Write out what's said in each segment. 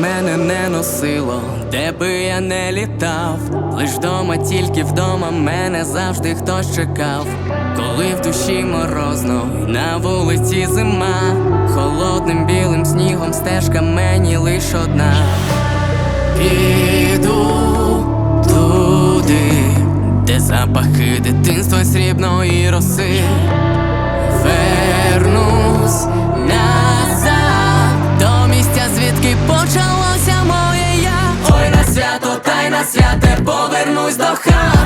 не носило, де би я не літав, лиш вдома, тільки вдома мене завжди хтось чекав. Коли в душі морозно, на вулиці зима, холодним білим снігом стежка мені лиш одна. Піду туди, де запахи дитинства срібної роси. Святе повернусь до хати,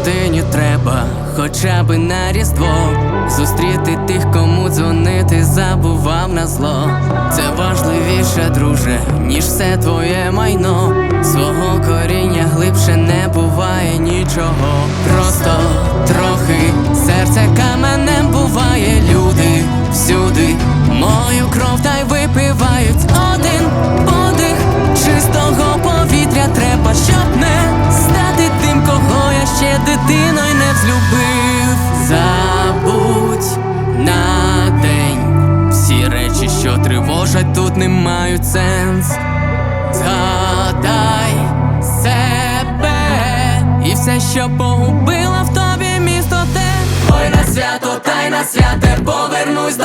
людині треба, хоча би на різдво Зустріти тих, кому дзвонити, забував на зло. Це важливіше, друже, ніж все твоє майно. Свого коріння глибше не буває нічого. Просто трохи серця каменем що тривожать, тут не мають сенс. Згадай себе і все, що погубила в тобі місто те. Ой, на свято, та й на святе повернусь до